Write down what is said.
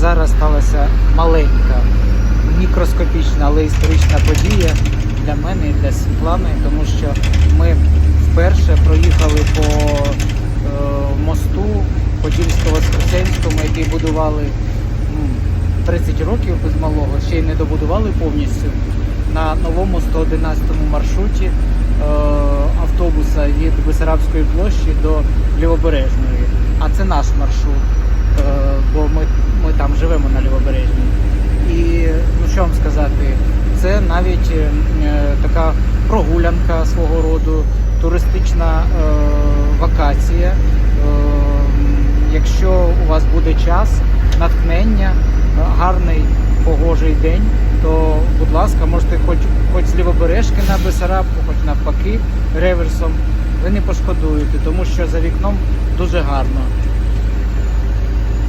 зараз сталася маленька, мікроскопічна, але історична подія для мене і для Світлани, тому що ми вперше проїхали по е, мосту Подільсько-Воскресенському, який будували ну, 30 років без малого, ще й не добудували повністю. На новому 111 маршруті е, автобуса від Бесарабської площі до Лівобережної. А це наш маршрут, е, бо ми, ми там Лівобережній. І ну що вам сказати, це навіть е, така прогулянка свого роду, туристична е, вакація. Е, якщо у вас буде час, натхнення, гарний погожий день, то, будь ласка, можете хоч, хоч з лівобережки на Бесарабку, хоч навпаки, реверсом. Ви не пошкодуєте, тому що за вікном дуже гарно.